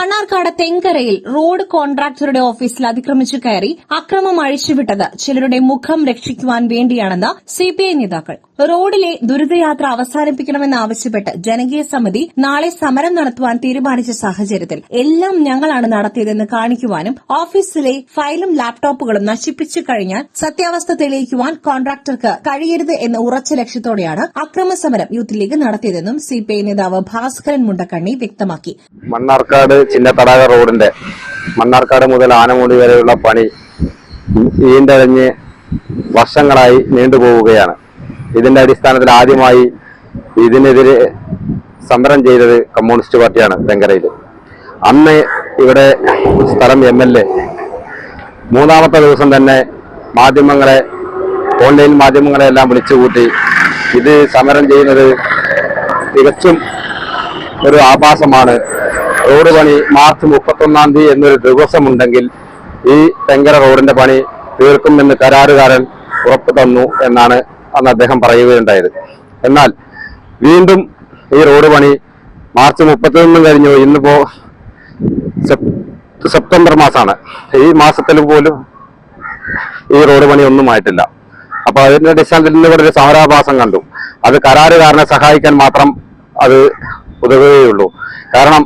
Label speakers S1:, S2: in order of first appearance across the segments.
S1: Mannarkkad തെങ്കരയിൽ road കോൺട്രാക്ടറുടെ ഓഫീസിൽ അതിക്രമിച്ചു കയറി അക്രമം അഴിച്ചുവിട്ടത് ചിലരുടെ മുഖം രക്ഷിക്കുവാൻ വേണ്ടിയാണെന്ന് സിപിഐ നേതാക്കൾ റോഡിലെ ദുരിതയാത്ര അവസാനിപ്പിക്കണമെന്നാവശ്യപ്പെട്ട് ജനകീയ സമിതി നാളെ സമരം നടത്തുവാൻ തീരുമാനിച്ച സാഹചര്യത്തിൽ എല്ലാം ഞങ്ങളാണ് നടത്തിയതെന്ന് കാണിക്കുവാനും ഓഫീസിലെ ഫയലും ലാപ്ടോപ്പുകളും നശിപ്പിച്ചു കഴിഞ്ഞാൽ സത്യാവസ്ഥ തെളിയിക്കുവാൻ കോൺട്രാക്ടർക്ക് കഴിയരുത് എന്ന ഉറച്ച ലക്ഷ്യത്തോടെയാണ് അക്രമ സമരം യൂത്ത് ലീഗ് നടത്തിയതെന്നും സിപിഐ നേതാവ് ഭാസ്കരൻ മുണ്ടക്കണ്ണി വ്യക്തമാക്കി.
S2: മണ്ണാർക്കാട് ചിന്നത്തടാക റോഡിന്റെ മണ്ണാർക്കാട് മുതൽ ആനമൂടി വരെയുള്ള പണി ഈന്തഴഞ്ഞ് വർഷങ്ങളായി നീണ്ടുപോവുകയാണ്. ഇതിന്റെ അടിസ്ഥാനത്തിൽ ആദ്യമായി ഇതിനെതിരെ സമരം ചെയ്തത് കമ്മ്യൂണിസ്റ്റ് പാർട്ടിയാണ് തെങ്കരയിൽ അന്ന് ഇവിടെ സ്ഥലം എം എൽ എ മൂന്നാമത്തെ ദിവസം തന്നെ മാധ്യമങ്ങളെ ഓൺലൈൻ മാധ്യമങ്ങളെ എല്ലാം വിളിച്ചുകൂട്ടി ഇത് സമരം ചെയ്യുന്നത് തികച്ചും ഒരു ആഭാസമാണ്. റോഡ് പണി മാർച്ച് മുപ്പത്തൊന്നാം തീയതി എന്നൊരു ദിവസമുണ്ടെങ്കിൽ ഈ തെങ്കര റോഡിന്റെ പണി തീർക്കുമെന്ന് കരാറുകാരൻ ഉറപ്പ് തന്നു എന്നാണ് അന്ന് അദ്ദേഹം പറയുകയുണ്ടായത്. എന്നാൽ വീണ്ടും ഈ റോഡ് പണി മാർച്ച് മുപ്പത്തൊന്നും കഴിഞ്ഞു. ഇന്നിപ്പോ സെപ്റ്റംബർ മാസമാണ് ഈ മാസത്തിൽ പോലും ഈ റോഡ് പണി ഒന്നും ആയിട്ടില്ല. അപ്പൊ അതിന്റെ അടിസ്ഥാനത്തിൽ ഇന്ന് ഇവിടെ ഒരു സമരാഭാസം കണ്ടു. അത് കരാറുകാരനെ സഹായിക്കാൻ മാത്രം അത് ഉതകുകയുള്ളൂ. കാരണം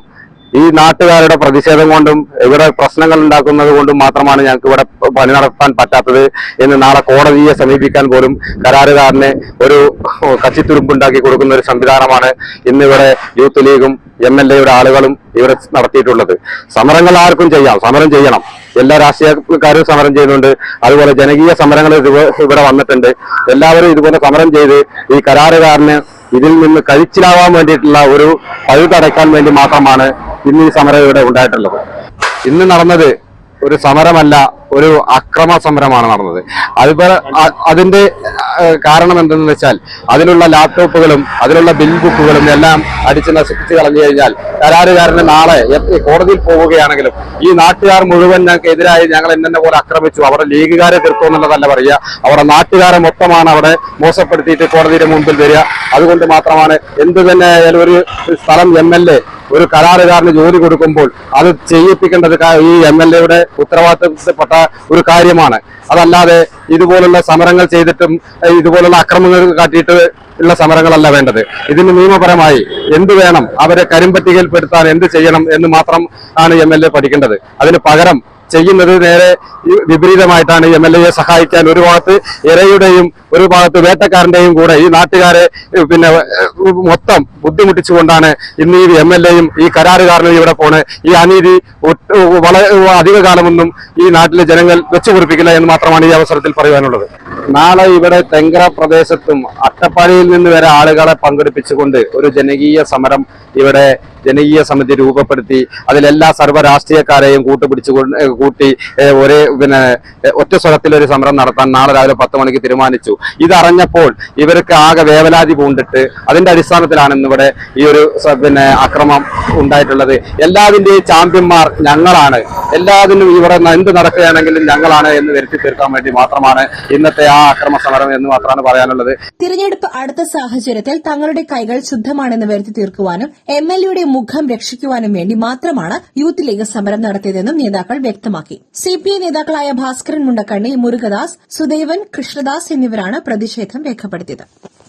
S2: ഈ നാട്ടുകാരുടെ പ്രതിഷേധം കൊണ്ടും ഇവിടെ പ്രശ്നങ്ങൾ ഉണ്ടാക്കുന്നത് കൊണ്ടും മാത്രമാണ് ഞങ്ങൾക്ക് ഇവിടെ പണി നടത്താൻ പറ്റാത്തത് എന്ന് നാളെ കോടതിയെ സമീപിക്കാൻ പോലും കരാറുകാരന് ഒരു കച്ചിത്തുരുമ്പുണ്ടാക്കി കൊടുക്കുന്ന ഒരു സംവിധാനമാണ് ഇന്നിവിടെ യൂത്ത് ലീഗും എം എൽ എയുടെ ആളുകളും ഇവിടെ നടത്തിയിട്ടുള്ളത്. സമരങ്ങൾ ആർക്കും ചെയ്യാം സമരം ചെയ്യണം. എല്ലാ രാഷ്ട്രീയക്കാരും സമരം ചെയ്യുന്നുണ്ട്. അതുപോലെ ജനകീയ സമരങ്ങൾ ഇവിടെ വന്നിട്ടുണ്ട്. എല്ലാവരും ഇതുപോലെ സമരം ചെയ്ത് ഈ കരാറുകാരന് ഇതിൽ നിന്ന് കഴിച്ചിലാവാൻ വേണ്ടിയിട്ടുള്ള ഒരു പഴുതടയ്ക്കാൻ വേണ്ടി മാത്രമാണ് ഇന്ന് ഈ സമരം ഇവിടെ ഉണ്ടായിട്ടുള്ളത്. ഇന്ന് നടന്നത് ഒരു സമരമല്ല ഒരു അക്രമ സമരമാണ് നടന്നത്. അതുപോലെ അതിന്റെ കാരണം എന്തെന്ന് വെച്ചാൽ അതിലുള്ള ലാപ്ടോപ്പുകളും അതിലുള്ള ബിൽ ബുക്കുകളും എല്ലാം അടിച്ച് നശിപ്പിച്ച് കളഞ്ഞു കഴിഞ്ഞാൽ കരാറുകാരന് നാളെ കോടതിയിൽ പോവുകയാണെങ്കിലും ഈ നാട്ടുകാർ മുഴുവൻ ഞങ്ങൾക്ക് എതിരായി ഞങ്ങൾ എന്നെ പോലെ ആക്രമിച്ചു. അവരുടെ ലീഗുകാരെ തീർത്തു എന്നുള്ളതല്ല പറയുക. അവരുടെ നാട്ടുകാരെ മൊത്തമാണ് അവിടെ മോശപ്പെടുത്തിയിട്ട് കോടതിയുടെ മുമ്പിൽ വരിക. അതുകൊണ്ട് മാത്രമാണ് എന്ത് തന്നെ ഒരു സ്ഥലം എം എൽ എ ഒരു കരാറുകാരന് ജോലി കൊടുക്കുമ്പോൾ അത് ചെയ്യിപ്പിക്കേണ്ടത് ഈ എം എൽ എയുടെ ഉത്തരവാദിത്തപ്പെട്ട ഒരു കാര്യമാണ്. അതല്ലാതെ ഇതുപോലുള്ള സമരങ്ങൾ ചെയ്തിട്ടും ഇതുപോലുള്ള അക്രമങ്ങൾ കാട്ടിയിട്ട് ഉള്ള സമരങ്ങളല്ല വേണ്ടത്. ഇതിന് നിയമപരമായി എന്ത് വേണം അവരെ കരിമ്പട്ടികയിൽപ്പെടുത്താൻ എന്ത് ചെയ്യണം എന്ന് മാത്രം ആണ് എം എൽ എ പഠിക്കേണ്ടത്. അതിന് പകരം ചെയ്യുന്നത് നേരെ വിപരീതമായിട്ടാണ് എം എൽ എയെ സഹായിക്കാൻ ഒരു ഭാഗത്ത് ഇരയുടെയും ഒരു ഭാഗത്ത് വേട്ടക്കാരന്റെയും കൂടെ ഈ നാട്ടുകാരെ പിന്നെ മൊത്തം ബുദ്ധിമുട്ടിച്ചുകൊണ്ടാണ് ഇന്ന് ഈ എം എൽ എയും ഈ കരാറുകാരനും ഇവിടെ പോണ്. ഈ അനീതി വളരെ അധിക കാലമൊന്നും ഈ നാട്ടിലെ ജനങ്ങൾ വെച്ചുപൊറിപ്പിക്കില്ല എന്ന് മാത്രമാണ് ഈ അവസരത്തിൽ പറയുവാനുള്ളത്. നാളെ ഇവിടെ തെങ്കര പ്രദേശത്തും അട്ടപ്പാടിയിൽ നിന്ന് വരെ ആളുകളെ പങ്കെടുപ്പിച്ചുകൊണ്ട് ഒരു ജനകീയ സമരം ഇവിടെ ജനകീയ സമിതി രൂപപ്പെടുത്തി അതിലെല്ലാ സർവ രാഷ്ട്രീയക്കാരെയും കൂട്ടുപിടിച്ചുകൊണ്ട് ഏഹ് കൂട്ടി ഒരേ പിന്നെ ഒറ്റ സ്വരത്തിൽ ഒരു സമരം നടത്താൻ നാളെ രാവിലെ പത്ത് മണിക്ക് തീരുമാനിച്ചു. ഇതറിഞ്ഞപ്പോൾ ഇവർക്ക് ആകെ വേവലാതി പൂണ്ടിട്ട് അതിന്റെ അടിസ്ഥാനത്തിലാണ് ഇന്നിവിടെ ഈ ഒരു പിന്നെ അക്രമം ഉണ്ടായിട്ടുള്ളത്. എല്ലാതിന്റെയും ചാമ്പ്യന്മാർ ഞങ്ങളാണ്. എല്ലാതിനും ഇവിടെ എന്ത് നടക്കുകയാണെങ്കിലും ഞങ്ങളാണ് എന്ന് വരുത്തി തീർക്കാൻ വേണ്ടി മാത്രമാണ് ഇന്നത്തെ ആ അക്രമ സമരം എന്ന് മാത്രമാണ് പറയാനുള്ളത്.
S1: തിരഞ്ഞെടുപ്പ് അടുത്ത സാഹചര്യത്തിൽ തങ്ങളുടെ കൈകൾ ശുദ്ധമാണെന്ന് വരുത്തി തീർക്കുവാനും എം എൽ എയുടെ മുഖം രക്ഷിക്കുവാനും വേണ്ടി മാത്രമാണ് യൂത്ത് ലീഗ് സമരം നടത്തിയതെന്നും നേതാക്കൾ വ്യക്തമാക്കി. സിപിഐ നേതാക്കളായ ഭാസ്കരൻ മുണ്ടക്കണ്ണി മുരുകദാസ് സുദേവൻ കൃഷ്ണദാസ് എന്നിവരാണ് പ്രതിഷേധം രേഖപ്പെടുത്തിയത്.